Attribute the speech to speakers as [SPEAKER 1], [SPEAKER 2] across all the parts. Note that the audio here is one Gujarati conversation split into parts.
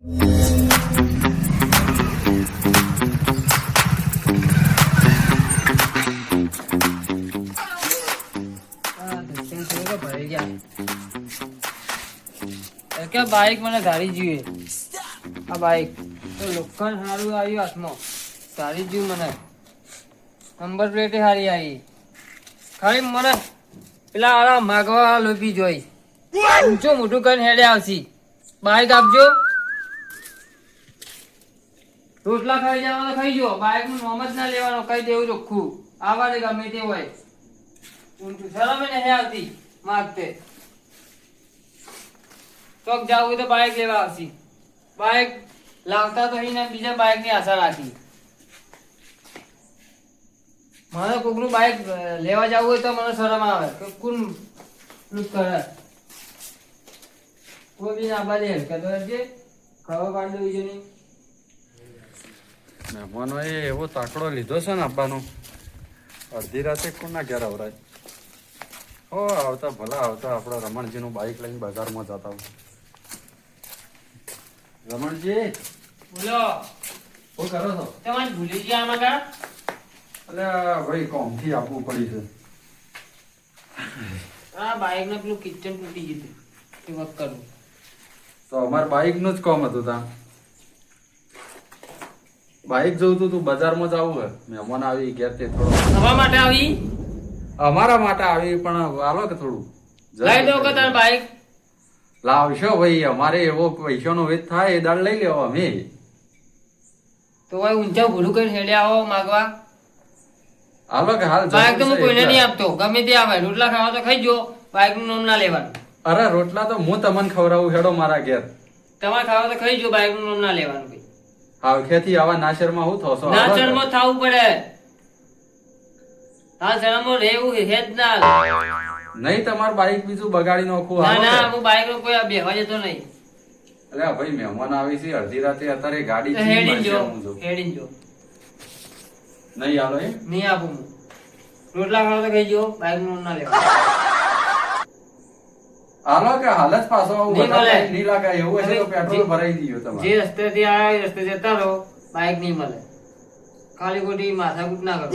[SPEAKER 1] બાઈક મને સારી જોઈએ આ બાઈક લોખંડ સારું આવ્યું હાથમાં. સારી જોયું મને. નંબર પ્લેટ સારી આવી. ખાલી મને પેલા આરા માગવા લોપી જોઈ. ઊંચું મોટું કરીને હેડે આવશી. બાઈક આપજો. રોટલા ખાઈ જવાનો ખાઈ જો બાઈકનું મમત ના લેવાનો કઈ દેવું ચોખ્ખું આવા દે ગમે તે હોય. શરમ નહીં આવતી માગતે ચોક જાવું તો બાઈક લેવા આવશી. બાઈક લાવતા તો અહીં બીજા બાઈકની આશા રાખી. મને કોકનું બાઈક અ, લેવા જવું હોય તો મને શરમ આવે. કે કોણ કરે? કોઈ બી ના બાજે હરકત હોય છે ખબર પાડી દેવી જોઈએ. નહીં
[SPEAKER 2] મહેમાનોએ એવો તાકડો લીધો છે ને આબાનો અડધી રાતે કોના ઘેર આવરાય? હો આવતા ભલા આવતા આપણા રમણજીનું બાઇક લઈને બજારમાં જતા હોય. રમણજી?
[SPEAKER 1] બોલો.
[SPEAKER 2] શું કરો છો?
[SPEAKER 1] તમારે ભૂલી ગયા આમાં કા?
[SPEAKER 2] અલે ભાઈ કોમથી આપવું પડી છે.
[SPEAKER 1] આ બાઈક ને પેલું કિચન તૂટી ગયું તે એ વખત કરું
[SPEAKER 2] તો અમાર બાઇકનું જ કોમ હતું તા. બાઇક જોતું તું બજારમાં જવું હે. મહેમાન આવી ઘેર તે થોડો.
[SPEAKER 1] હવા માટે આવી?
[SPEAKER 2] અમારા માટે આવી પણ હાલો કે થોડું.
[SPEAKER 1] લઈ દો કે તાર બાઈક?
[SPEAKER 2] લાવશો ભાઈ અમારે એવો પૈસાનો વેચ થાય એ દાળ લઈ લેવો અમે.
[SPEAKER 1] તો ભાઈ ઊંચા ભૂલું કરી હેડે આવો માગવા.
[SPEAKER 2] હાલો કે હાલ
[SPEAKER 1] બાઇક તો હું કોઈને નહીં આપતો. ગમે તે આવે રોટલા ખાવા તો ખાઈ જો. બાઇકનું નામ ના લેવાનું.
[SPEAKER 2] અરે રોટલા તો હું તમને ખવડાવું હેડો મારા ઘેર.
[SPEAKER 1] તમારે ખાવા તો ખાઈ જો બાઈકનું નામ ના લેવાનું ભાઈ.
[SPEAKER 2] હાવખેથી આવા નાશરમાં હું થશો?
[SPEAKER 1] નાશરમાં થવું પડે. હા ચડમાં રહેવું હે ના.
[SPEAKER 2] નહીં તમાર બાઈક બીજું બગાડી નાખું.
[SPEAKER 1] ના ના હું બાઈક નો કોઈ બેહવા જતો નહીં.
[SPEAKER 2] અરે ભાઈ મહેમાન આવી છે અડધી રાતે અત્યારે ગાડી
[SPEAKER 1] હેડીન જો. હેડીન જો.
[SPEAKER 2] નહીં આલો એ
[SPEAKER 1] નહીં આપું રોટલા ખાવા તો ખાઈ જો બાઈકનું ના લેવાનું
[SPEAKER 2] હાલો કે હાલ જ પાછો
[SPEAKER 1] નહીં
[SPEAKER 2] લાગે એવું હશે તો પેટ્રોલ ભરાઈ દીધું તમારે.
[SPEAKER 1] જે રસ્તેથી આવ્યા રસ્તે જતા રહો બાઇક નહીં મળે. ખાલી ખોટી માથાકૂટ ના કરો.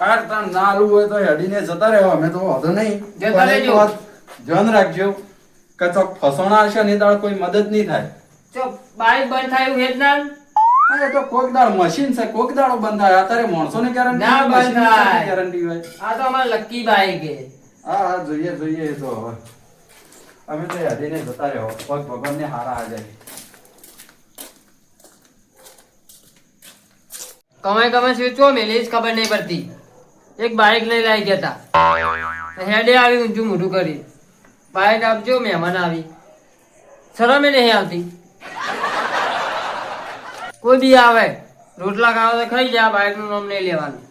[SPEAKER 2] કાર તાર ના આલુ હોય તો હેડીને જતા રહેવા અમે તો વાંધો નહીં.
[SPEAKER 1] જતા રહેજો.
[SPEAKER 2] ધ્યાન રાખજો કે ચોક ફસોણા હશે ને તાર કોઈ મદદ નહીં થાય.
[SPEAKER 1] ચો બાઈક બંધ થાય એવું હેજ
[SPEAKER 2] અરે તો કોક દાળ મશીન છે કોક દાળ બંધ થાય. અત્યારે માણસોને ગેરંટી
[SPEAKER 1] ના બંધ થાય.
[SPEAKER 2] ગેરંટી હોય.
[SPEAKER 1] આ તો અમારે લકી બાઇક હે
[SPEAKER 2] હા હા, જોઈએ જોઈએ એ તો હવે. અમે તો હેડીને જતા રહ્યો પગ ભગવાનને હારા આ જાય.
[SPEAKER 1] કમાય કમાય સ્વીચો મેલી જ ખબર નહીં પડતી. એક બાઈક લઈ લાવી ગયા હતા હેડે આવી ઊંચું મોઢું કરી. બાઈક આપજો, મહેમાન આવી. શરમે નહીં આવતી. કોઈ બી આવે, રોટલા ખાવા તો ખાઈ જાય બાઈકનું નામ નહીં લેવાનું.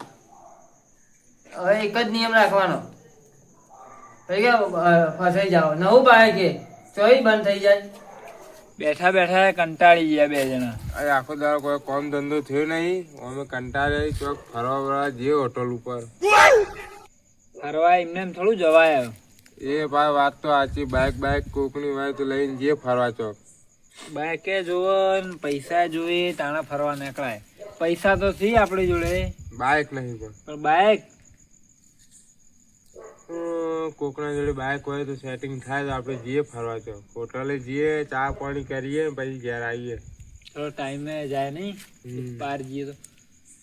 [SPEAKER 1] હવે એક જ નિયમ રાખવાનો. થઈ ગયા ફસાઈ જાઓ. નવું બાઈક એ ચોઈ બંધ થઈ જાય.
[SPEAKER 3] બેઠા બેઠા કંટાળી ગયા બે જણા.
[SPEAKER 4] અરે આખો દાડો કોઈ કામ ધંધો થયો નહીં. અમે કંટાળે ચોક ફરવા બરવા જઈએ હોટલ ઉપર.
[SPEAKER 3] ફરવા એમને એમ થોડું જવાય.
[SPEAKER 4] એ ભાઈ વાત તો સાચી. બાઇક બાઇક કોકની હોય તો લઈને જઈએ ફરવા ચોક.
[SPEAKER 3] બાઈકે જોવો પૈસા જોઈએ તાણા ફરવા નીકળાય. પૈસા તો થી આપણી જોડે.
[SPEAKER 4] બાઇક નહીં પણ.
[SPEAKER 3] પણ બાઈક
[SPEAKER 4] અમ, કોકના જોડે બાઇક હોય તો સેટિંગ થાય તો આપણે જઈએ ફરવા તો. હોટલે જઈએ ચા પાણી કરીએ પછી ઘેર આવીએ.
[SPEAKER 3] થોડો ટાઈમે જાય નહીં. બહાર જઈએ તો.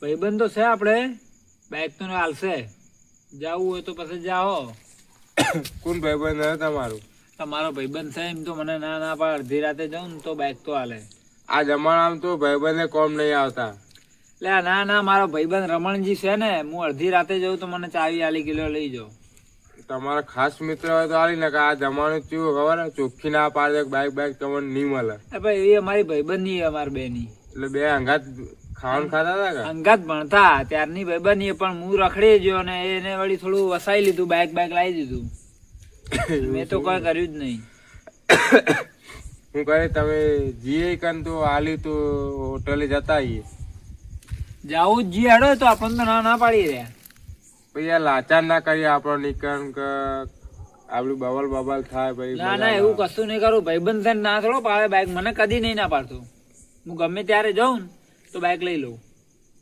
[SPEAKER 3] ભાઈબંધ તો છે આપણે? બાઈક તો હાલશે. જવું હોય તો પછી જાઓ.
[SPEAKER 4] કોણ ભાઈબંધ હે તમારું?
[SPEAKER 3] તમારો ભાઈબંધ છે એમ તો મને ના ના પાડે. અડધી રાતે જાઉં ને તો બાઈક તો હાલે.
[SPEAKER 4] આ જમાનામાં તો ભાઈબંધને કોમ નહીં આવતા.
[SPEAKER 3] એટલે ના ના મારો ભાઈબંધ રમણજી છે ને. હું અડધી રાતે જાઉં તો મને ચાવી આલી કિલો લઈ જાઓ.
[SPEAKER 4] તમારા ખાસ મિત્ર હોય તો આલી ને કે આ જમાનું કેવું ખબર? ચોખ્ખી ના પાડે બાઈક બાઈક તમને નહીં મળે.
[SPEAKER 3] એ ભાઈ એ અમારી ભાઈબંધની અમારી બેની.
[SPEAKER 4] એટલે બે અંગાત ખાવાનું ખાતા હતા
[SPEAKER 3] અંગાત ભણતા. ત્યારની ભાઈબંધી પણ હું રખડી ગયો ને એને વળી થોડું વસાઈ લીધું બાઈક બાઈક લાવી દીધું. મેં તો કોઈ કર્યું જ નહીં.
[SPEAKER 4] હું કહે તમે જીએ કન તો આલી તો હોટલે જતા આવીએ
[SPEAKER 3] જાવું જ જી હેડો તો આપણને તો ના ના પાડી રહ્યા.
[SPEAKER 4] પછી આ લાચાર ના કરીએ આપણો નીકળ કે આપડું બબલ બબલ થાય પછી
[SPEAKER 3] ના ના એવું કશું નહીં કરું. ભાઈબંધ થઈને ના થોડો પાડે બાઈક મને કદી નહીં ના પાડતો. હું ગમે ત્યારે જાઉં ને તો બાઈક લઈ લઉં.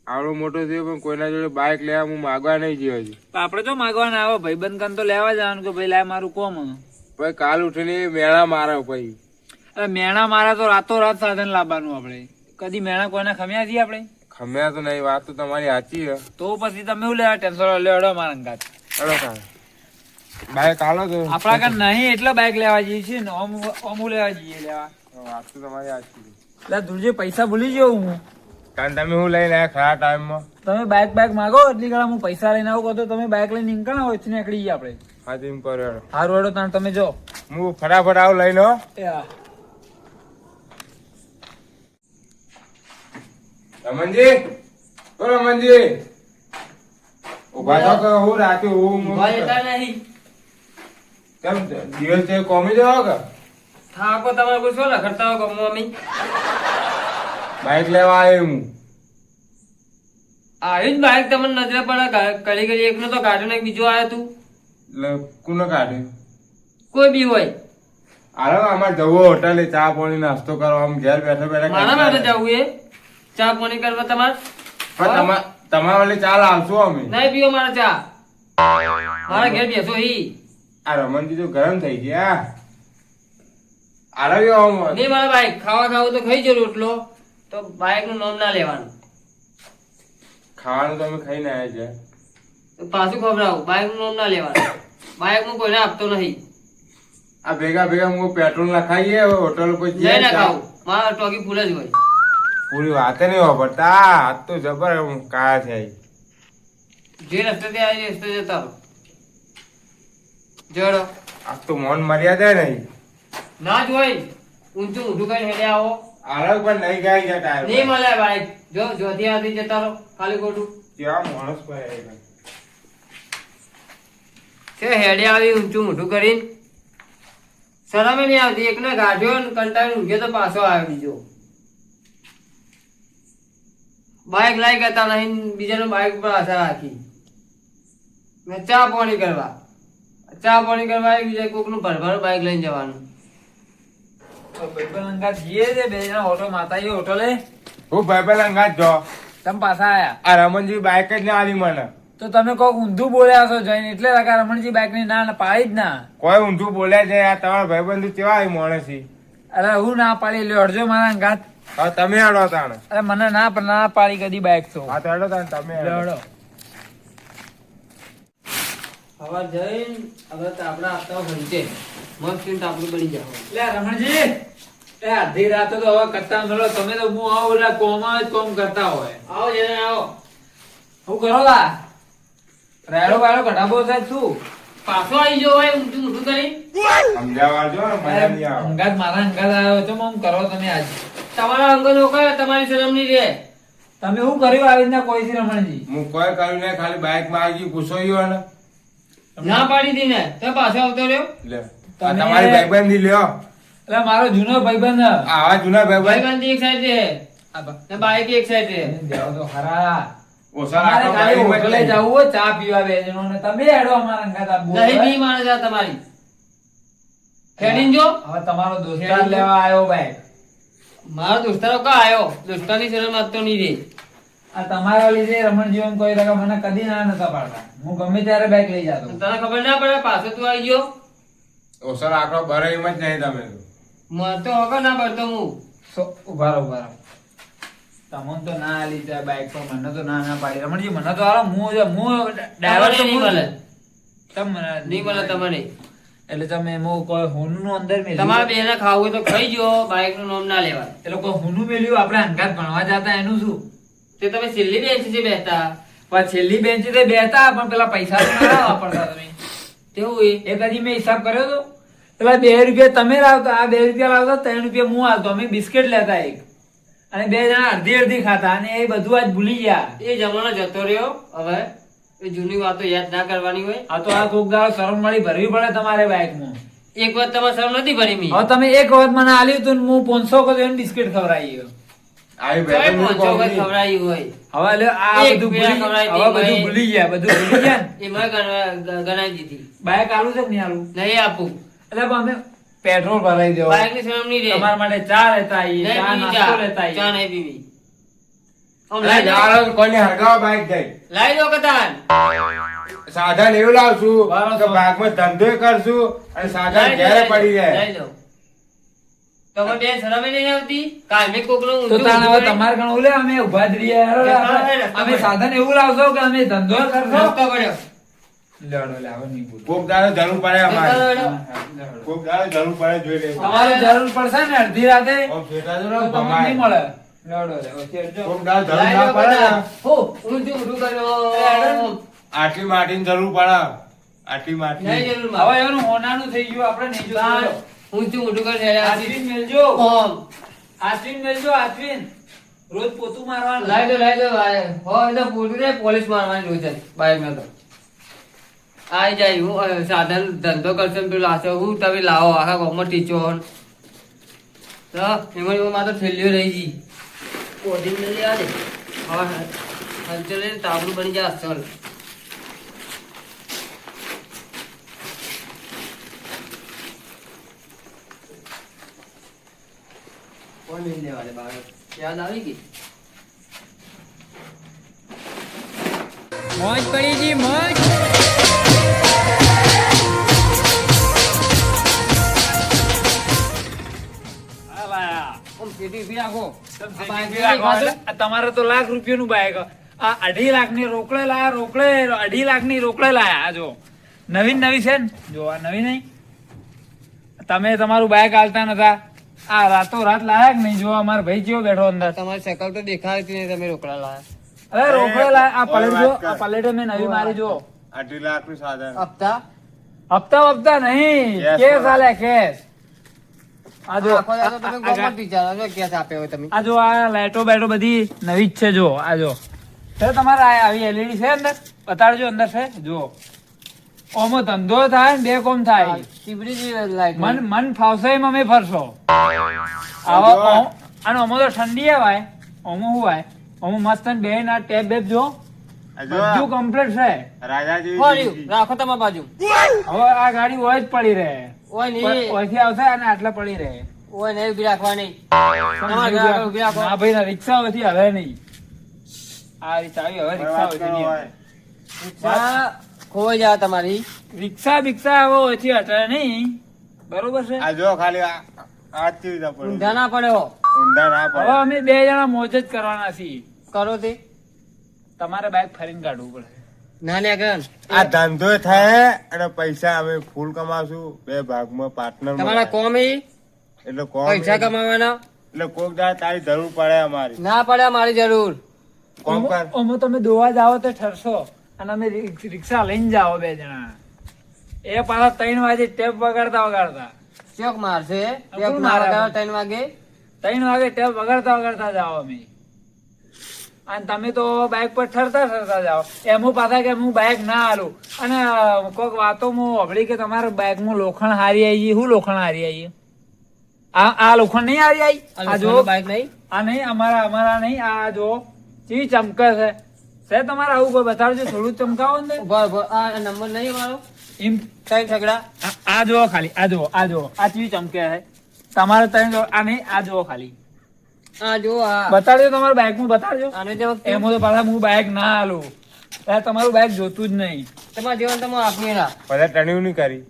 [SPEAKER 4] આવડો મોટો થયો પણ કોઈના જોડે બાઇક લેવા હું માગવા નહીં ગયો હજી.
[SPEAKER 3] પણ આપણે તો માગવાના આવે. ભાઈ બંધ તો લેવા જવાનું કે ભાઈ લાય મારું કોમ
[SPEAKER 4] પછી કાલ ઉઠીને મેળા મારે પછી.
[SPEAKER 3] અરે મેણા મારા તો રાતો રાત સાધન લાવવાનું આપણે. કદી મેણા કોઈને ખમ્યા છીએ આપણે?
[SPEAKER 4] ખમ્યા તો નહીં વાત તો તમારી સાચી છે.
[SPEAKER 3] તો પછી તમે એવું લેવા? ટેન્શન લેવડો મારા અંગાત
[SPEAKER 4] ચલો કાલે બાઈક હાલો તો.
[SPEAKER 3] આપણા કાન નહીં એટલે બાઈક લેવા જઈએ છીએ ને ઓમ ઓમ લેવા જઈએ લેવા?
[SPEAKER 4] વાત તો તમારી સાચી છે.
[SPEAKER 3] એટલે દુરજે પૈસા ભૂલી ગયો હું.
[SPEAKER 4] કારણ તમે હું લઈ લે ખરા ટાઈમમાં?
[SPEAKER 3] તમે બાઈક બાઈક માગો એટલી ઘણા હું પૈસા લઈને આવું કહો તો તમે બાઈક લઈને નીકળ્યા હોય નીકળી જઈએ આપણે.
[SPEAKER 4] હા તેમ કરો
[SPEAKER 3] હારું હેડો તમે જો.
[SPEAKER 4] હું ફટાફટ આવું લઈને હો.
[SPEAKER 3] એ હા
[SPEAKER 4] રમણજી? ઓ રમણજી? ઊભા થો કે હું રાતે હું
[SPEAKER 1] ઊભા રહેતા નહીં.
[SPEAKER 4] કેમ દિવસ તે કોમી જાવ કે?
[SPEAKER 1] થાકો તમારે કોઈ શું લખડતા હો ગમો અમે
[SPEAKER 4] બાઇક લેવા આવ્યો હું.
[SPEAKER 1] આવ્યું જ બાઈક તમને નજરે પડે. ઘડી ઘડી એકનો તો કાઢ્યો ને બીજો આવ્યો તું.
[SPEAKER 4] એટલે કોને કાઢ્યો
[SPEAKER 1] કોઈ બી હોય.
[SPEAKER 4] હાલો અમારે જવું હોટલે ચા પાણી નાસ્તો કરવા. આમ ઘેર બેઠા બેઠા
[SPEAKER 1] મારા માટે જવું એ? ચા પાણી કરવા તમારે?
[SPEAKER 4] પણ તમા- તમારા વાલે ચા લાવશો અમે.
[SPEAKER 1] નહીં પીવો મારા ચા. મારા ઘેર બેસો ઈ.
[SPEAKER 4] આ રમણજી તો ગરમ થઈ ગયા આરવ્યો
[SPEAKER 1] નહીં મારા બાઈક ખાવા ખાવું તો ખાઈ જો રોટલો તો બાઈકનું નામ ના લેવાનું.
[SPEAKER 4] ખાવાનું તો અમે ખાઈને આવ્યા છે
[SPEAKER 1] તો પાછું ખવડાવું. બાઈકનું નામ ના લેવાનું. બાઈક હું કોઈને આપતો નહીં.
[SPEAKER 4] આ ભેગા ભેગા હું પેટ્રોલ ના ખાઈએ હોટલ પર
[SPEAKER 1] જઈ ના ખાવું. મારા ટોકી ફૂલ જ હોય.
[SPEAKER 4] પૂરી વાત નહીં વાપરતા આ તો જબર કાયા છે
[SPEAKER 1] જે રસ્તે આવી એ રસ્તે જતા રહો. જડો.
[SPEAKER 4] આ તો મોન મર્યાદા નહીં
[SPEAKER 1] ના જ હોય. ઊંચું ઊંધું કઈ હેડે આવો.
[SPEAKER 4] આરવ પણ નહીં ગાય ગયા ટાયર
[SPEAKER 1] નહીં મળે ભાઈ. જો જોધી આવી જતા રહો. ખાલી ખોટું.
[SPEAKER 4] કેવા માણસ પર
[SPEAKER 1] છે હેડે આવી ઊંચું મોઢું કરીને. શરમે નહીં આવતી. એકને ગાઢ્યો ને કંટાળીને ઊંઘ્યો તો પાછો આવ્યો બીજો. બાઈક લઈ ગયા નહીં બીજાનું બાઇક પર આશા રાખી. ને ચા પાણી કરવા. ચા પાણી કરવા બીજા કોકનું ભરભર બાઇક લઈને જવાનું.
[SPEAKER 3] તો ભાઈબંધ અંગાત જઈએ છે બે જણા ઓટો માતા એ હોટલે
[SPEAKER 4] હું ભાઈ પેલા અંગાત જો.
[SPEAKER 3] તમે પાછા આયા.
[SPEAKER 4] આ રમણજી બાઇક જ ના આલી મને.
[SPEAKER 3] તો તમે કોક ઊંધું બોલ્યા છો જઈને એટલે લગા રમણજી બાઈકની ના ના પાડી જ ના.
[SPEAKER 4] કોઈ ઊંધું બોલ્યા છે આ તમારા ભાઈબંધ કેવા આવી માણસ? છે
[SPEAKER 3] અરે હું ના પાડી એટલે અડજો મારા અંગાત.
[SPEAKER 4] હવે તમે હેડો તાણ.
[SPEAKER 3] અરે મને ના ના પાડી કદી બાઈક તો.
[SPEAKER 4] હા તો હેડો તાણ તમે હેડો.
[SPEAKER 1] હવે જઈને હવે તો આપણા આપતા ભણશે મસ્ત આપણું બની જાવ
[SPEAKER 3] લે રમણજી. એ અડધી રાતે તો હવે કરતા મળો તમે તો હું આવો એટલે કોમાં જ કોમ કરતા હોય.
[SPEAKER 1] આવો જઈને આવો.
[SPEAKER 3] શું કરો લા? રાયડો બાયડો ઘટાબો સાહેબ શું
[SPEAKER 1] પાછો આવી ગયો હોય ઊંચું મોઢું કરી.
[SPEAKER 4] સમજાવવા જો ને મજા નહીં આવે.
[SPEAKER 3] અંગાત મારા અંગાત આવ્યો તો આમ કરો તમે આજ.
[SPEAKER 1] તમારા અંગો લોકો તમારી શરમ નહીં રે
[SPEAKER 3] તમે શું કર્યું આવી રીતના કોઈ થી રમણજી
[SPEAKER 4] હું કોઈ કર્યું નહીં ખાલી બાઇકમાં આવી ગયું પૂછો ગયો ને
[SPEAKER 1] ના પાડી દી ને તો પાછો આવતો રહ્યો?
[SPEAKER 4] લે. તમારી ભાઈબંધી લ્યો.
[SPEAKER 3] એટલે મારો જૂનો ભાઈબંધ.
[SPEAKER 4] આવા જૂના ભાઈબંધ.
[SPEAKER 1] ભાઈબંધ એક સાઈડ રે બાઇક બાઈક એક સાઈડ રે
[SPEAKER 3] દેવો તો ખરા
[SPEAKER 4] રાખો
[SPEAKER 3] ખાલી હોટલે જવું હોય ચા પીવા બે ને તમે હેડો અમારા અંગાત આ
[SPEAKER 1] નહીં બી માણસ આ તમારી. ખેડીને જો.
[SPEAKER 3] હવે તમારો દોસ્તાર લેવા આવ્યો ભાઈ.
[SPEAKER 1] મારો દોસ્તારો કા આયો દોસ્તારની શરમ આપતો નહીં રે
[SPEAKER 3] આ તમારા લીધે રમણજી એમ કોઈ રકમ મને કદી ના નતા પાડતા. હું ગમે ત્યારે બાઈક લઈ જતો
[SPEAKER 1] તને ખબર ના પડે પાછો તું આવી ગયો?
[SPEAKER 4] ઓછા રાખો બરે એમ જ નહીં તમે તો.
[SPEAKER 1] મને તો ના પડતો હું.
[SPEAKER 3] ઉભારો ઊભા રહો. તમને તો ના આલી ત્યાં બાઈક પર મને તો ના ના પાડી. રમણજી મને તો આલો હું હું ડ્રાઈવર
[SPEAKER 1] તો નહીં મળે.
[SPEAKER 3] તમને
[SPEAKER 1] નહીં મળે તમને.
[SPEAKER 3] એટલે તમે મો કોઈ હુનુ નું અંદર મેલ્યું?
[SPEAKER 1] તમારે બેને ખાવું હોય તો ખાઈ જો બાઈકનું નામ ના લેવાય.
[SPEAKER 3] એ લોકો હોનું મેલ્યું? આપણે અંગાત ભણવા જતા એનું શું?
[SPEAKER 1] તે તમે છેલ્લી બેન્ચ છે બેસતા
[SPEAKER 3] પણ છેલ્લી બેન્ચથી બેતા પણ પેલા પૈસા તો ના વાપરતા તમે.
[SPEAKER 1] તેવું એ
[SPEAKER 3] એ કદી મેં હિસાબ કર્યો તો? પેલા બે રૂપિયા તમે લાવતા આ બે રૂપિયા લાવતા ત્રણ રૂપિયા હું આવતો અમે બિસ્કિટ લેતા એક. અને બે જણા અડધી અડધી ખાતા અને એ બધું આજ ભૂલી ગયા.
[SPEAKER 1] એ જમાનો જતો રહ્યો. હવે એ જૂની વાતો યાદ ના કરવાની હોય.
[SPEAKER 3] આ તો આ કોક દાડો શરમ મળી ભરવી પડે તમારે બાઈકમાં.
[SPEAKER 1] એક વાર તમારે શરમ નથી ભરી મી?
[SPEAKER 3] હવે તમે એક વખત મને આલ્યું હતું ને હું પાંચસો કહો એને બિસ્કિટ ખવડાવી ગયો.
[SPEAKER 4] આવી બેઠો હું
[SPEAKER 1] હોય?
[SPEAKER 3] હવે લે આ બધું ભૂલી હવે બધું ભૂલી ગયા બધું ભૂલી ગયા ને.
[SPEAKER 1] એમાં ગણ- ગણાઈ દીધી.
[SPEAKER 3] બાઈક આલું છે કે નહીં આલું?
[SPEAKER 1] નહીં આપું.
[SPEAKER 3] એટલે અમે પેટ્રોલ ભરાઈ દેવો
[SPEAKER 1] બાઈકની શરમ નહીં રે
[SPEAKER 3] તમારા માટે ચા લેતા આવીએ ચા નાસ્તો
[SPEAKER 1] લેતા
[SPEAKER 3] લેતા
[SPEAKER 1] ચા
[SPEAKER 3] આવીએ
[SPEAKER 1] નહીં પીવી. દો.
[SPEAKER 4] જાઓ, કોઈને હરગાવો બાઈક જઈ
[SPEAKER 1] લાઈ દો કતાન
[SPEAKER 4] સાધન એવું લાવશું. કે ભાગમાં ધંધો કરશું અને સાધન ઘેરે પડી જાય
[SPEAKER 1] લઈ દો. તમને બે શરમ નહીં આવતી? કાયમી કોકનું
[SPEAKER 3] તો તાણ તમારે ઓલે અમે ઊભા જ રહીએ. લે, અમે સાધન એવું લાવશો કે અમે ધંધો કરશો?
[SPEAKER 1] રસ્તો પડ્યો.
[SPEAKER 3] લેવડો લે, નહીં બોલું.
[SPEAKER 4] કોક દાડો જરૂર પડે અમારે. કોક દાડો જરૂર પડે જોઈ લેજો
[SPEAKER 3] તમારે જરૂર પડશે ને અડધી રાતે?
[SPEAKER 4] આમ શેઠા જો
[SPEAKER 3] તમને નહીં મળે. લેવડો લે, વચ્ચે
[SPEAKER 4] કોક દાડો જરૂર ના પડે ને,
[SPEAKER 1] કતાન. હો, ઊંધું ઊંધું કર્યો.
[SPEAKER 4] આટલી માટીની જરૂર પડે. આટલી માટી.
[SPEAKER 1] નહીં જરૂર
[SPEAKER 3] હવે એનું હોનાનું થઈ ગયું આપણે નહીં
[SPEAKER 1] તાણ
[SPEAKER 3] જોતું
[SPEAKER 1] ઊંધું ઊંધું કરી રહ્યા છે.
[SPEAKER 3] આશ્વિન મેલજો.
[SPEAKER 1] આશ્રીન
[SPEAKER 3] આશ્વિન મેલજો આશ્વિન. રોજ પોતું મારવાનું.
[SPEAKER 1] લાઈ દો લાઈ દો ભાઈ. હો એટલે રે પોલીસ મારવાની રોજ બાઈકમાં તો. આઈ જાય હું સાધન ધંધો કરશે ને પેલું લાશે હું તમે લાવો આખા ગામમાં ટીચો તો એમાં એમાં મારે તો રહી ગઈ. કોડિંગ લઈ આવે દે હવે હલચલ તાબડું બની જાય અસલ. કોણ લઈ લેવા બાળક? યાદ આવી ગઈ? મોજ પડી ગઈ મોજ. રાખો. બાઈક
[SPEAKER 3] તમારે તો લાખ રૂપિયાનું બાઈક આ અઢી લાખની રોકડે લાયા રોકડે અઢી લાખની રોકડે લાયા આ જો. નવીન નવી છે ને? જો આ નવી નહીં. તમે તમારું બાઈક હાલતા નતા. આ રાતો રાત લાયા કે નહીં? જો અમારો ભાઈ કેવો બેઠો અંદર.
[SPEAKER 1] તમારી સાયકલ તો દેખાતી નહીં તમે રોકડા લાયા.
[SPEAKER 3] અરે રોકડે લાયા આ પલેટ જો આ પલેટ મેં નવી મારી જો.
[SPEAKER 4] અઢી લાખનું સાધન.
[SPEAKER 1] હપ્તા?
[SPEAKER 3] હપ્તા હપ્તા નહીં. કેસ આલે કેસ આ જો
[SPEAKER 1] આખો દાડો તમે
[SPEAKER 3] આ-
[SPEAKER 1] ગોમત
[SPEAKER 3] આ-
[SPEAKER 1] વિચારો છો કેસ આપ્યો હોય તમે.
[SPEAKER 3] આ જો આ લાઈટો બાઈટો બધી નવી જ છે જો આ જો. છે તમારે આવી એલઈડી છે અંદર? બતાડજો અંદર છે? જો. ઓમો ધંધો થાય ને બે કોમ થાય. મન મન ફાવશે એમ અમે ફરશો. આવો અને ઓમો તો ઠંડી હે ભાઈ ઓમો શું ભાઈ ઓમો મસ્ત બે ના ટેપ બેપ જો.
[SPEAKER 4] આ
[SPEAKER 3] બધું કમ્પ્લીટ છે.
[SPEAKER 4] રાજા જેવી
[SPEAKER 1] ફોડ્યું.
[SPEAKER 4] જીંદગી.
[SPEAKER 1] રાખો તમારી બાજુ.
[SPEAKER 3] હવે આ ગાડી હોય જ પડી રહે. ઓયથી આવશે અને આટલા પડી રહે.
[SPEAKER 1] ઓય નહીં ઊભી રાખવાની. તમારા ઘર આગળ ઊભી રાખો.
[SPEAKER 3] ના ભાઈ ના રિક્ષા હોતી હવે નહીં. આ રી ચાવી હવે રિક્ષા
[SPEAKER 4] હોય.
[SPEAKER 1] રિક્ષા ખોવાઈ જાય તમારી.
[SPEAKER 3] રિક્ષા બિક્ષા હવે ઓછી હટે નહીં. બરોબર છે?
[SPEAKER 4] આ જો ખાલી આ આ ચીજ
[SPEAKER 1] ઊંધા ના પડ્યો.
[SPEAKER 4] ઊંધા ના
[SPEAKER 3] હવે
[SPEAKER 4] પડે
[SPEAKER 3] અમે બે જણા મોજ જ કરવાના છીએ.
[SPEAKER 1] કરો તે.
[SPEAKER 3] તમારે બાઇક ફરીને કાઢવું પડે.
[SPEAKER 1] ના આગળ.
[SPEAKER 4] આ ધંધો થાય અને પૈસા અમે ફૂલ કમાશું. બે ભાગમાં પાર્ટનર
[SPEAKER 1] તમારા કોમ
[SPEAKER 4] એટલે કોમ
[SPEAKER 1] પૈસા કમાવાના?
[SPEAKER 4] એટલે કોક દા તારી જરૂર પડે અમારી.
[SPEAKER 1] ના પડે મારી જરૂર.
[SPEAKER 4] કોમ કર.
[SPEAKER 3] ઓમો તમે દોવા જાવ તો ઠરશો. અને અમે રિક્ષા લઈને જાઓ બે જણા. એ પાછા ત્રણ વાગે ટેપ વગાડતા વગાડતા.
[SPEAKER 1] ચોક મારશે.
[SPEAKER 3] ટેપ
[SPEAKER 1] મારતા ત્રણ વાગે.
[SPEAKER 3] ત્રણ વાગે ટેપ વગાડતા વગાડતા જાઓ અમે. અને તમે તો બાઇક પર ઠરતા ઠરતા જાઓ. એમ પાછા કે હું બાઇક ના હાલું. અને કોઈક વાતો હું સાંભળી કે તમારા બાઇકમાં લોખંડ હારી આવી શું લોખંડ હારી આવી આ આ લોખંડ નહીં હારી આવી
[SPEAKER 1] આ
[SPEAKER 3] જો
[SPEAKER 1] બાઇક નહીં
[SPEAKER 3] આ નહીં અમારા અમારા નહીં. આ જો ચી ચમકે છે. છે તમારે આવું કોઈ? બતાડજો થોડું ચમકાવો ને.
[SPEAKER 1] આ નંબર નહીં મારો
[SPEAKER 3] એમ
[SPEAKER 1] ત્રણ સગડા
[SPEAKER 3] આ- જુઓ ખાલી આ જુઓ આ જુઓ. આ ચી ચમકે છે. તમારે જો આ નહીં આ જુઓ ખાલી.
[SPEAKER 1] આ જો આ.
[SPEAKER 3] બતાડજો તમારા બાઇકમાં બતાડજો.
[SPEAKER 1] આને જેવો
[SPEAKER 3] એમાં તો પાછા હું બાઇક ના હાલું ત્યારે તમારું બાઇક જોતું જ નહીં.
[SPEAKER 1] તમારા જીવન તમે આપી ના.
[SPEAKER 4] બધા ટણ્યું નહીં કરી.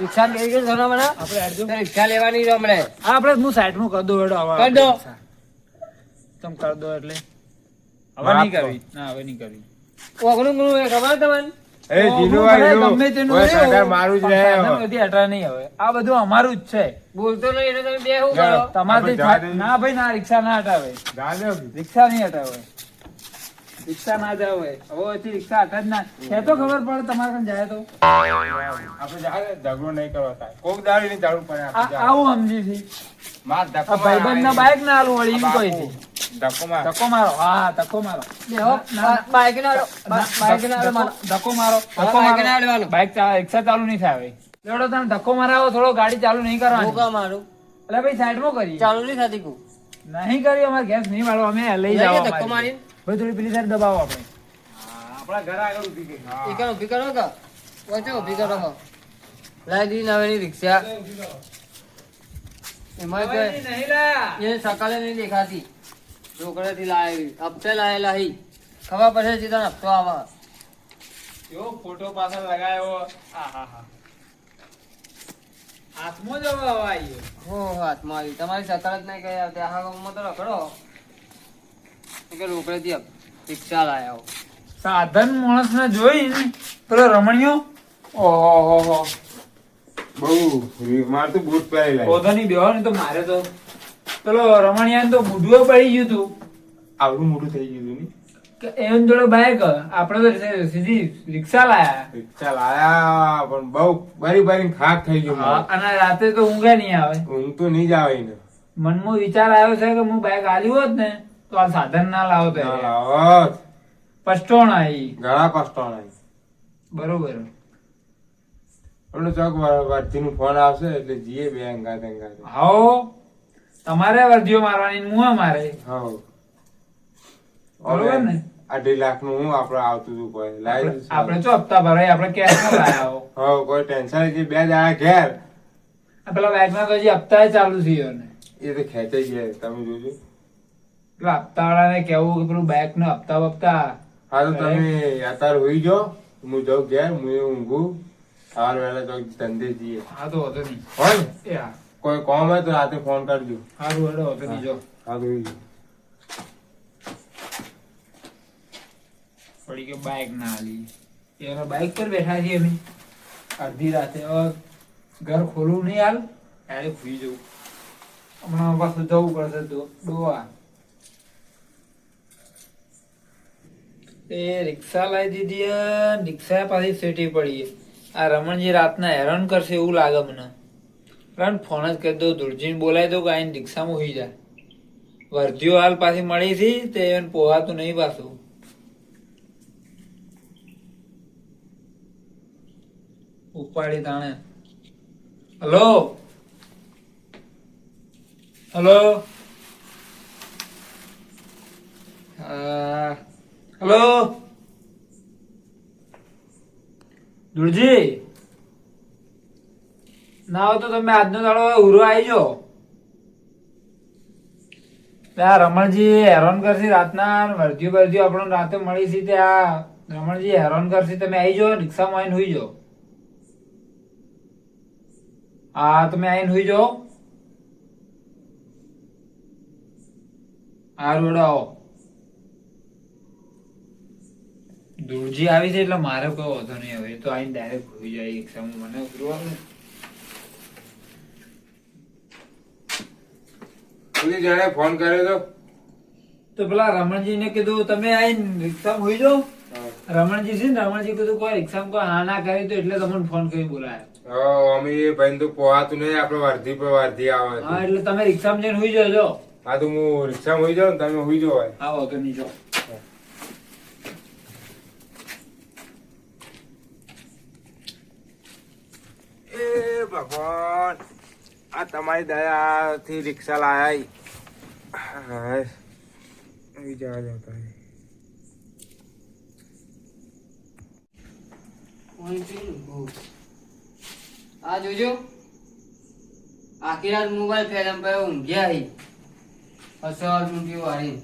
[SPEAKER 1] રિક્ષા બેસી ગયો સોના મને?
[SPEAKER 3] આપણે હેડજો
[SPEAKER 1] રિક્ષા લેવાની છે હમણે.
[SPEAKER 3] હા આપણે હું સાઈડમાં કરી દઉં હેડો હવે
[SPEAKER 1] કરી દો.
[SPEAKER 3] તમે કરી દો એટલે. હવે નહીં કરવી ના હવે નહીં કરવી
[SPEAKER 1] ઓગણું ગુણું ખબર તમને?
[SPEAKER 4] એ
[SPEAKER 3] ઓગણું
[SPEAKER 4] જીનું
[SPEAKER 3] ભલે
[SPEAKER 4] વાળું,
[SPEAKER 3] ગમે તેનું
[SPEAKER 4] ઓય
[SPEAKER 3] રહ્યું,
[SPEAKER 4] સરકાર મારું જ રહે
[SPEAKER 3] બધી હટા નહીં હવે. આ બધું અમારું જ છે.
[SPEAKER 1] બોલતો નહીં એટલે તમે બે શું
[SPEAKER 4] ના.
[SPEAKER 1] કરો?
[SPEAKER 3] તમારથી
[SPEAKER 4] જવા
[SPEAKER 3] ના ભાઈ ના રિક્ષા ના હટાવે. રિક્ષા નહીં હટાવે. રિક્ષા ના જાવ હવેથી રિક્ષા હટા જ ના. છે તો ખબર પડે તમારે કઈ જાય તો.
[SPEAKER 4] આપણે ઝઘડો નહીં કરવો થાય. કોક દાડે ની જરૂર પડે આપણે
[SPEAKER 3] આ-
[SPEAKER 4] જાજો.
[SPEAKER 3] આવું સમજી છે.
[SPEAKER 4] માર
[SPEAKER 3] ભાઈબંધ ના બાઈક ના હાલું વળી એમ કોઈ
[SPEAKER 4] ધક્કો માર.
[SPEAKER 3] ધક્કો મારો. હા ધક્કો મારો.
[SPEAKER 1] બાઈક ના બાઈક ના
[SPEAKER 3] ધક્કો મારો.
[SPEAKER 1] બાઈક ના
[SPEAKER 3] મારો બાઈક રિક્ષા ચાલુ નહીં થાય ધક્કો મારાવો થોડો ગાડી ચાલુ નહીં કરવાની.
[SPEAKER 1] મારું.
[SPEAKER 3] એટલે ભાઈ સાઈડમાં કરી
[SPEAKER 1] ચાલુ નહીં થતી કુ
[SPEAKER 3] નહીં કર્યું અમારે ગેસ નહીં વાળો. અમે લઈ
[SPEAKER 1] લઈ ધક્કો મારી
[SPEAKER 3] ભાઈ થોડી પેલી સાઈડ દબાવો આપણે. આપણા ઘર આગળ ઊભી ગઈ
[SPEAKER 1] ઈ કરો ઊભી કરો કે? વચ્ચે ઊભી કરો લાઈ દીધી નવેલી રિક્ષા. એમાં કે એ સકાલે નહીં દેખાતી. ઢોકળેથી લાવી હપ્તે લાયેલા હી. ખબર પડે છે તને હપ્તો આવા.
[SPEAKER 3] કેવો ફોટો પાછળ લગાયો. હાથમાં જ હવે આવી
[SPEAKER 1] હો હાથમાં આવી. તમારી જ નહીં કહી આવતી. આ ગામમાં તો રખડો. કે રોકડેથી રિક્ષા લાયા
[SPEAKER 3] સાધન માણસ ને. જોઈ પેલો રમણીયો ઓહો હો હો.
[SPEAKER 4] બહુ મારે તો બૂટ પહેરેલા
[SPEAKER 3] પોતો ની બેહો ને તો મારે તો પેલો રમણીયા તો મૂઢું પડી ગયું તું.
[SPEAKER 4] આવડું મોટું થઈ ગયું હતું
[SPEAKER 3] કે એમ જોડે બાઈક આપણે તો સીધી રિક્ષા લાયા.
[SPEAKER 4] રિક્ષા લાયા પણ બહુ બારી બારી ખાક થઈ ગયું
[SPEAKER 3] અને રાતે તો ઊંઘે નહીં આવે.
[SPEAKER 4] ઊંઘ તો નહીં જ આવે ને
[SPEAKER 3] મનમાં વિચાર આવ્યો છે કે હું બાઈક આલ્યું હોત ને તો આ સાધન ના લાવતો
[SPEAKER 4] તો
[SPEAKER 3] એ.
[SPEAKER 4] લાવો.
[SPEAKER 3] આવી. ઘણા
[SPEAKER 4] ઘણા આવી.
[SPEAKER 3] બરોબર.
[SPEAKER 4] એટલે ચોક વર્તીનું ફોન આવશે એટલે જીએ બે અંગાત અંગાત
[SPEAKER 3] હાઓ તમારે વર્ધીઓ મારવાની ને મું મારે? બરોબર ને?
[SPEAKER 4] અઢી લાખનું હું આપડે આવતું હતું કોઈ. લાઈ
[SPEAKER 3] આપડે આપણે હપ્તા ભરાય? આપડે કેશમાં લાયા હો.
[SPEAKER 4] કોઈ ટેન્શન નથી. બે દાડા ઘેર.
[SPEAKER 3] પેલા બાઈક ના તો હજી હપ્તા ચાલુ થયો ને.
[SPEAKER 4] એ તો ખેંચાઈ ગયા તમે જોજો.
[SPEAKER 3] પેલા હપ્તા વાળાને કેવું કે પેલું બાઈક નો હપ્તા વપ્તા
[SPEAKER 4] હા તો તમે અત્યારે હોઈ જાઓ. હું જાઉં ઘેર હું ઊંઘું. સવાર વહેલા તો ધંધે જઈએ.
[SPEAKER 3] હા તો વધુ નહીં.
[SPEAKER 4] હોય
[SPEAKER 3] એ હા.
[SPEAKER 4] કોઈ કોમ હોય તો રાતે ફોન કરજો.
[SPEAKER 3] સારું હેડો
[SPEAKER 4] બીજો. તો હોઈ જાઓ.
[SPEAKER 3] પડી કે બાઈક ના આલી એનો બાઇક પર બેઠા છીએ અમે. અડધી રાતે. હવે ઘર ખોલવું નહીં હાલ. ત્યારે ભૂલી જવું. હમણાં પાછું જવું પડશે ડોવા એ રિક્ષા લાવી દીધી રિક્ષા પાછી સેટી પડી. આ રમણજી રાતના હેરાન કરશે એવું લાગે મને. રન ફોન જ કરી દો, દુર્જીને બોલાવી દો કે આઈને રિક્ષામાં હોઈ જાય. વર્ધીઓ હાલ પાછી મળી હતી તે એને પોહાતું નહીં પાછું. ઉપાડી તાણે. હલો? હલો? હલો? દુરજી? ના હોય તો તમે આજનો દાડો ઉરો આવી જાઓ. આ રમણજી હેરાન કરશે રાતના વર્ધ્યું વર્ધ્યું આપણને રાતે મળી છે ત્યાં. રમણજી હેરાન કરશે, તમે આવી જાઓ, રિક્ષામાં આવીને હોઈ જાઓ. હા, તમે આવીને હોઈ જાઓ. આ રોડ આવો. દૂરજી આવી છે એટલે મારે કોઈ વાંધો નહીં હવે તો આવીને ડાયરેક્ટ હોઈ જાય, રિક્ષામાં. મને ઉતરવાનું
[SPEAKER 4] પેલી જણે ફોન કર્યો તો?
[SPEAKER 3] તો પેલા રમણજીને કીધું તમે આઈ રિક્ષામાં હોઈ જાઓ. રમણજી છે ને રમણજી કીધું કોઈ રિક્ષામાં કોઈ હા ના કરી તો એટલે તમને ફોન કરી બોલાયો.
[SPEAKER 4] અમે એ ભાઈ તો પોહાતું નહીં આપડે વર્ધી પર વર્ધી આવે
[SPEAKER 3] હા એટલે તમે રિક્ષામાં જઈને હોઈ જજો
[SPEAKER 4] હા તો હું રિક્ષામાં હોઈ જાઉં તમે હોઈ જાઓ.
[SPEAKER 3] હા વગર નહીં જો
[SPEAKER 4] ભગવાન. આ તમારી દયાથી રિક્ષા લાયા હાય. આવી જવા દો તમે.
[SPEAKER 1] આ જોજો આખી રાત મોબાઈલ ફેરમ પર ઊંઘ્યા હી અસર ઊંઘી વાળી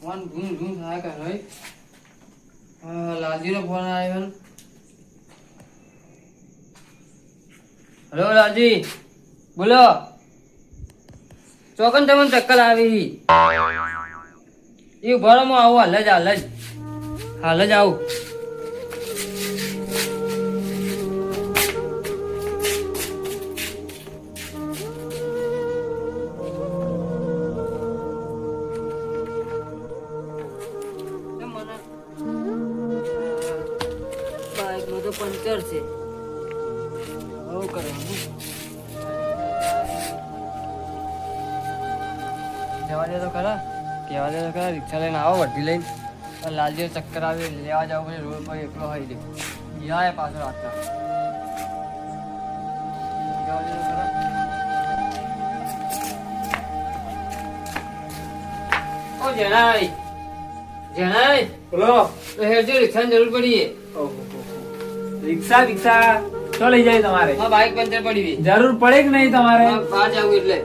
[SPEAKER 1] ફોન ઘૂમ ઘૂમ થાય કે નહીં લાલજી નો ફોન આવ્યો હેલો લાલજી બોલો. ચોકન તમને ચક્કર આવી એ ભરો આવું, હાલ જ હાલ જ. હાલ જ આવું. તો પંચર છે આવું જવા દે તો ખરા. કહેવા દે તો ખરા રિક્ષા લઈને આવો વઢી લઈને. પણ લાલજી ચક્કર આવે લેવા જાવ પછી રોડ પર એકલો હોય દે યા પાછો રાતના. રિક્ષાવાળીનું ખરા. ઓ જણાય જણાય.
[SPEAKER 3] બોલો.
[SPEAKER 1] તો હેરજો રિક્ષાની જરૂર પડી છે.
[SPEAKER 3] રિક્ષા રિક્ષા. તો લઈ જાય તમારે?
[SPEAKER 1] મારા બાઈક પંચર પડી છે.
[SPEAKER 3] જરૂર પડે કે નહીં તમારે?
[SPEAKER 1] બહાર જવું એટલે.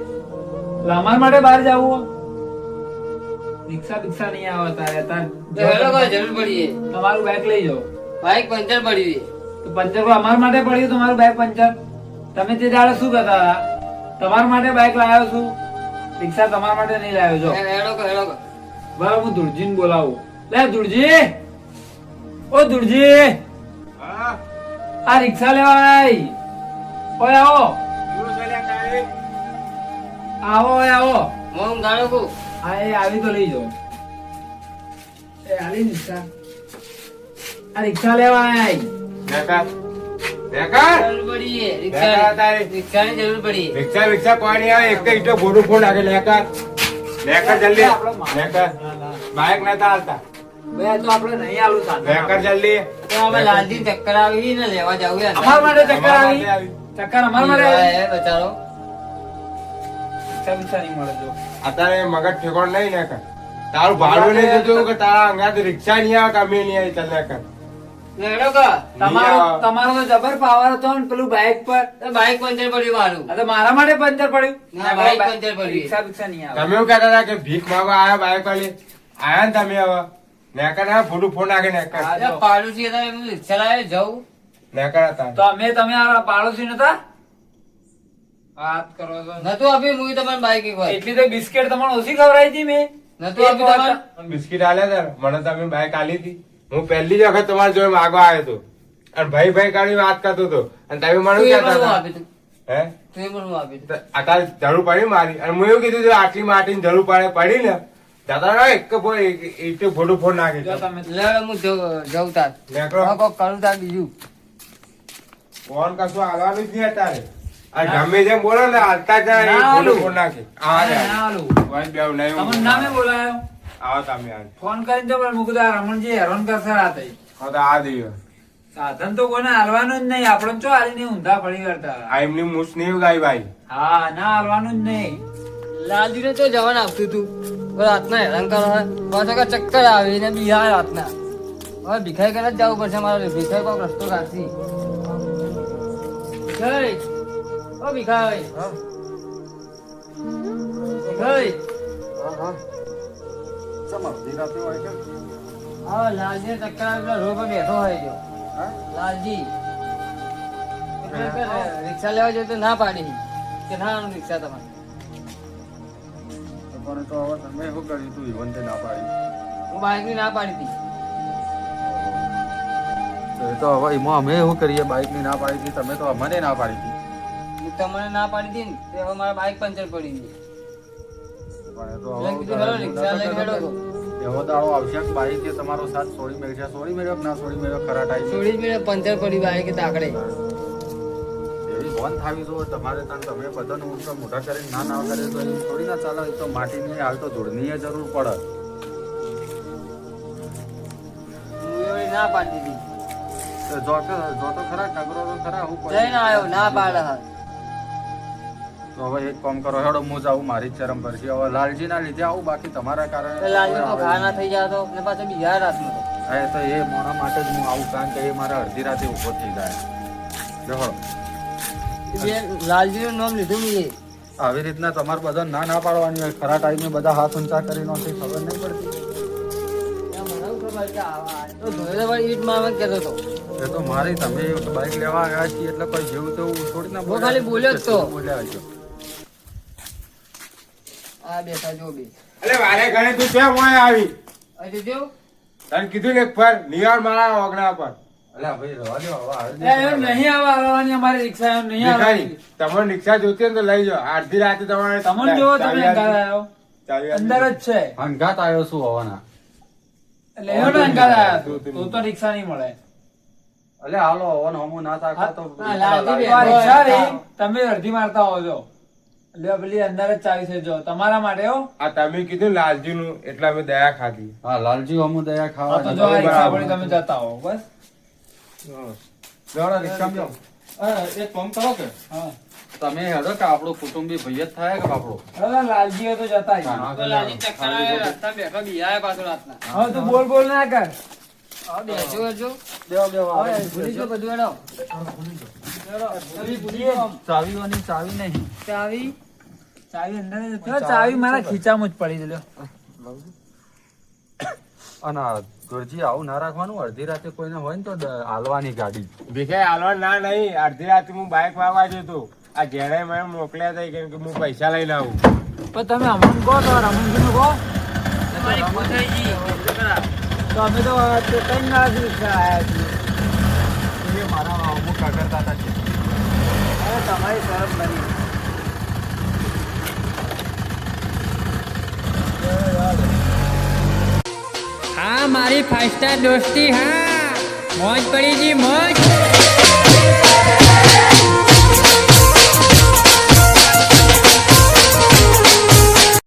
[SPEAKER 3] અમાર માટે બહાર જવું રિક્ષા રિક્ષા નહીં આવે તારે. તાર
[SPEAKER 1] જરૂર પડી
[SPEAKER 3] તમારું બાઈક લઈ જાઓ.
[SPEAKER 1] બાઈક પંચર પડી
[SPEAKER 3] તો પંચર અમારા માટે પડ્યું તમારું બાઈક પંચર? તમે તે દાડે શું કરતા હતા? તમારા માટે બાઈક લાવ્યો છું. રિક્ષા તમારા માટે નહીં લાવ્યો
[SPEAKER 1] કો.
[SPEAKER 3] બરાબર હું ધુરજીને બોલાવું. લે ધુરજી! ઓ ધુરજી! આ રિક્ષા લેવા ઓય આવો? આવો ઓય આવો.
[SPEAKER 1] મોમ ગાળો કો
[SPEAKER 3] આ એ આવી તો લઈ જાઓ એ આલી રિક્ષા. આ રિક્ષા લેવા આવી
[SPEAKER 4] બેકાર. બેકાર?
[SPEAKER 1] જરૂર પડી છે.
[SPEAKER 4] બેકાર
[SPEAKER 1] રિક્ષાની. જરૂર પડી
[SPEAKER 4] રિક્ષા રિક્ષા કોઈ આવે એક તો ઈટો બોડું ફોન લાગે લેકર લેકર જલ્દી. લેકર બાઈક નતા હાલતા
[SPEAKER 3] બે તો આપણે નહીં આલું સાધન
[SPEAKER 4] લેકર જલ્દી.
[SPEAKER 1] તો અમે લાલજી ચક્કર આવી ને લેવા જવું છે.
[SPEAKER 3] અમારા માટે ચક્કર આવી? ચક્કર અમારા માટે આવી?
[SPEAKER 1] બચારો.
[SPEAKER 3] રિક્ષા મળે જો.
[SPEAKER 4] અત્યારે મગજ ઠેકોણ નહીં તારું ભાડું નહીં જતું કે તારા અંગાત રિક્ષા નહીં આવે કે નહીં આવી ચાલ
[SPEAKER 1] કર.
[SPEAKER 3] તમારો તમારો તો જબર પાવર હતો ને પેલું બાઇક પર.
[SPEAKER 1] બાઇક બાઈક પંચર પડ્યું મારું.
[SPEAKER 3] તો મારા માટે પંચર પડ્યું?
[SPEAKER 1] બાઇક પંચર પડ્યું.
[SPEAKER 3] રિક્ષા બિક્ષા નહીં આવે.
[SPEAKER 4] તમે એવું કહેતા હતા કે ભીખ માગવા આયા બાઈક વાળી? આયા ને તમે હવે? નેકર ના ફોટું ફોન નાખે નેકર.
[SPEAKER 1] પાડોશી હતા એમનું રિક્ષા લાવે જવું.
[SPEAKER 4] નેકર હતા.
[SPEAKER 3] તો અમે તમે આ પાડોશી નતા? વાત કરો છો.
[SPEAKER 1] નતું આપ્યું? મુઈ તમારે બાઈક એક વાર.
[SPEAKER 3] એટલી તો બિસ્કિટ તમને ઓછી ખવરાઈ હતી મે.
[SPEAKER 1] નતું આપ્યું તમારે?
[SPEAKER 4] પણ બિસ્કિટ આલ્યા તાર. મને તમે બાઈક આલી હતી. હું પહેલી જ વખત તમારે જોડે માગવા આવ્યો હતો. અને ભાઈ ભાઈ કાઢી વાત કરતો હતો. અને તમે મને
[SPEAKER 1] તું
[SPEAKER 4] કહેતા હતા? હે?
[SPEAKER 1] તું મને આપી તું.
[SPEAKER 4] તો અત્યારે જરૂર પડી મારી. અને હું એવું કીધું આટલી માટીની જરૂર પડે પડી ને એક ફોન નાખી
[SPEAKER 3] જો તમે
[SPEAKER 1] લે હું જઉં- જઉં તાર.
[SPEAKER 4] નેકરો
[SPEAKER 1] કરું તાર બીજું.
[SPEAKER 4] ફોન કશું હાલવાનું જ નહીં અત્યારે. આ ગમે જેમ બોલો ને હાલતા જ નહીં,
[SPEAKER 3] ના
[SPEAKER 4] ફોટું
[SPEAKER 3] હાલું.
[SPEAKER 4] ફોન નાખી. હા
[SPEAKER 3] ના,
[SPEAKER 4] યાર.
[SPEAKER 3] ના હાલું.
[SPEAKER 4] ભાઈ બેવ નહીં
[SPEAKER 3] તમને નામે બોલાયો?
[SPEAKER 4] આવો તમે આજ
[SPEAKER 3] ફોન કરીને તો પણ મૂકું તો રમણજી હેરાન કરશે રાતે.
[SPEAKER 4] હા તો આ દઈએ.
[SPEAKER 3] સાધન તો કોને હાલવાનું જ નહીં. આપણે ચો હાલીને ઊંધા ફરી કરતા.
[SPEAKER 4] આ એમની મૂછ નહીં ગાય ભાઈ.
[SPEAKER 3] હા ના હાલવાનું જ નહીં.
[SPEAKER 1] લાલજીને તો જવાન આપતું તું. રાતના હેરાન કરો હે. પાછો કે ચક્કર આવે ને બિહાર રાતના. હવે ભીખાઈ કરે જ જવું પડશે મારે. ભીખાઈ કોઈ રસ્તો કાઢશી ભીખાઈ. ઓ ભીખાઈ. ભીખાઈ. હા લાલજી ચક્કર આવે પેલા રોડ પર બેઠો હોય જો લાલજી. રિક્ષા લેવા જોઈએ તો ના પાડી. કે ના રિક્ષા તમારે.
[SPEAKER 2] પણ તો હવે તમે શું કર્યું તું ઈવન તે ના પાડી.
[SPEAKER 1] હું બાઇકની ના પાડી હતી.
[SPEAKER 2] તો તો હવે એમાં અમે શું કરીએ બાઇકની ના પાડી હતી તમે તો અમને ના પાડી હતી.
[SPEAKER 1] હું તમને ના પાડી હતી ને તે હવે મારા બાઇક પંચર પડી ગઈ.
[SPEAKER 2] એવો દાડો આવશે બાઈક તમારો સાથ છોડી મેળશે છોડી મેળ્યો કે ના છોડી મેળ્યો ખરા ટાઈમ?
[SPEAKER 1] છોડી જ પંચર પડી બાઈક તાકડે.
[SPEAKER 2] એવી ભોન થાવી જોઈએ તમારે ત્યાં તમે બધાને ઊંચા મોઢા કરીને ના ના કરે તો એમ થોડી ના ચાલે તો માટીની હાલ તો ધૂળની જરૂર પડે.
[SPEAKER 1] ના પાડી દીધી.
[SPEAKER 2] જોતો જો તો જો તો ખરા ટગરો તો ખરા હું
[SPEAKER 1] જઈને આવ્યો ના પાડે
[SPEAKER 2] તો હવે એક કામ કરો હેડો હું જાઉં મારી શરમ પડશે હવે લાલજી ના લીધે આવું બાકી તમારા કારણે
[SPEAKER 1] લાલજી તો ઘા ના થઈ જતો ને પાછો બિહાર રાતનો તો.
[SPEAKER 2] એ તો એ મોણા માટે જ હું આવું કારણ કે એ મારા અડધી રાતે ઊભો થઈ જાય. જો
[SPEAKER 1] એ બે લાલજી નું નામ લીધું
[SPEAKER 2] આવી રીતના તમારે બધા ના ના પાડવાની હોય. ખરા ટાઈમે બધા હાથ ઊંચા કરી નાખે ખબર નહીં પડતી.
[SPEAKER 1] તો.
[SPEAKER 2] એ મારી તમે બાઈક લેવા આવ્યા છીએ એટલે કોઈ જેવું તેવું થોડી ના
[SPEAKER 1] હું ખાલી બોલ્યો જ તો.
[SPEAKER 2] બોલ્યા છો.
[SPEAKER 1] આ બેઠા જો બે.
[SPEAKER 4] અરે વારે ઘરે તું કેમ હોય આવી?
[SPEAKER 1] હજી જો.
[SPEAKER 4] તને કીધું ને એક ફર નિયર મારા ઓગણા પર.
[SPEAKER 2] અલ્યા ભાઈ રવા દો હવે આવી
[SPEAKER 3] એ એમ નહીં આવવા આવવાની અમારી રિક્ષા
[SPEAKER 4] જોતી તો લઈ જાઓ. અડધી રાતે તમારે
[SPEAKER 3] તમને જોવો તમે. અંદર જ છે.
[SPEAKER 2] અંગાત આવ્યો શું હવાના.
[SPEAKER 3] એટલે અંગાત તો તો રિક્ષા નહીં મળે.
[SPEAKER 2] અલે હાલો હોવાનો હમું ના થાકો તો
[SPEAKER 3] તમે અડધી મારતા હોવ છો એટલે પેલી અંદર જ ચાવી છે જો. તમારા માટે હો.
[SPEAKER 4] આ તમે કીધું લાલજી નું એટલે અમે દયા ખાધી.
[SPEAKER 2] હા લાલજી હમું દયા ખાવા
[SPEAKER 3] જો આ રિક્ષા
[SPEAKER 4] બરાબર.
[SPEAKER 3] પડી તમે જતા હો બસ.
[SPEAKER 2] જોડો રિક્ષામાં જાઓ. એક કામ કરો કે?
[SPEAKER 3] હા.
[SPEAKER 2] તમે હેડો કે આપણું કુટુંબી ભાઈ થાય કે બાપડો
[SPEAKER 3] લાલજી તો જતા આવીએ.
[SPEAKER 1] તો ચક્કર આવે રસ્તા બેઠો બિહાય પાછો રાતના.
[SPEAKER 3] હવે તું બોલ બોલ ના કર.
[SPEAKER 1] હવે બેસજો
[SPEAKER 2] દેવા દેવા
[SPEAKER 1] ભૂલી જો બધું એનો
[SPEAKER 3] ચાવીઓની ચાવી નહીં.
[SPEAKER 1] ચાવી?
[SPEAKER 3] ચાવી અંદર. ચાવી મારા ખીચામાં જ પડી ગયેલો.
[SPEAKER 2] અને દરજી આવું ના રાખવાનું? અડધી રાતે કોઈને હોય ને તો હાલવાની ગાડી.
[SPEAKER 4] ભીખાઈ હાલવા ના નહીં. અડધી રાતે હું બાઇક વાગવા જતો આ ઘેરે મને મોકલ્યા હતા કેમ કે હું પૈસા લઈને આવું.
[SPEAKER 3] પણ તમે અમન કહો તો રમણજીનું કહો. તો અમે તો તે ત્રણ દાડા આવ્યા છીએ
[SPEAKER 2] એ મારા અમુક કાગળતા હતા છે.
[SPEAKER 3] તમારી શરમ બની.
[SPEAKER 1] હા મારી ફાઈવ દોસ્તી હા. મોજ પડી જી મોજ.